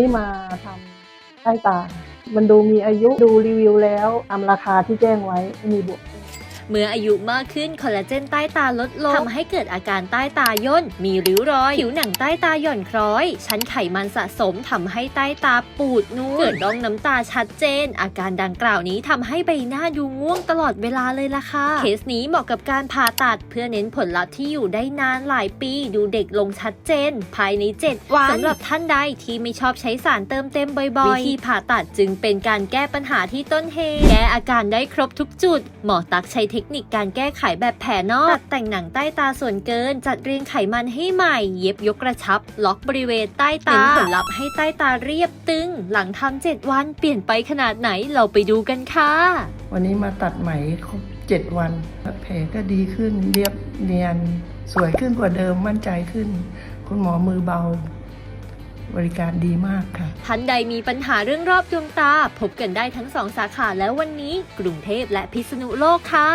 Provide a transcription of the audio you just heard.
นี่มาทำใต้ตา มันดูมีอายุดูรีวิวแล้วตามราคาที่แจ้งไว้ไม่มีบวก เมื่ออายุมากขึ้นคอลลาเจนใต้ตาลดลงทำให้เกิดอาการใต้ตาย่น มีริ้วรอย ผิวหนังใต้ตาหย่อนคล้อย ชั้นไขมันสะสมทำให้ใต้ตาปูดนูนเกิดร่องน้ำตาชัดเจน อาการดังกล่าวนี้ทำให้ใบหน้าดูง่วงตลอดเวลาเลยล่ะค่ะ เคสนี้เหมาะกับการผ่าตัด เพื่อเน้นผลลัพธ์ที่อยู่ได้นานหลายปี ดูเด็กลงชัดเจน ภายใน 7 วันสำหรับท่านใดที่ไม่ชอบใช้สารเติมเต็มบ่อยๆวิธีผ่าตัดจึงเป็นการแก้ปัญหาที่ต้นเหตุแก้อาการได้ครบทุกจุดหมอตักใช้เทคนิคการแก้ไขแบบแผลนอก ตัดแต่งหนังใต้ตาส่วนเกิน จัดเรียงไขมันให้ใหม่ เย็บยกกระชับ ล็อกบริเวณใต้ตาผลลัพธ์ให้ใต้ตาเรียบตึง หลังทำเจ็ดวันเปลี่ยนไปขนาดไหนเราไปดูกันค่ะ วันนี้มาตัดไหมครบเจ็ดวันแผลก็ดีขึ้นเรียบเนียน สวยขึ้นกว่าเดิมมั่นใจขึ้น คุณหมอมือเบา บริการดีมากค่ะ ท่านใดมีปัญหาเรื่องรอบดวงตา พบกันได้ทั้งสองสาขาแล้ววันนี้ กรุงเทพและพิษณุโลกค่ะ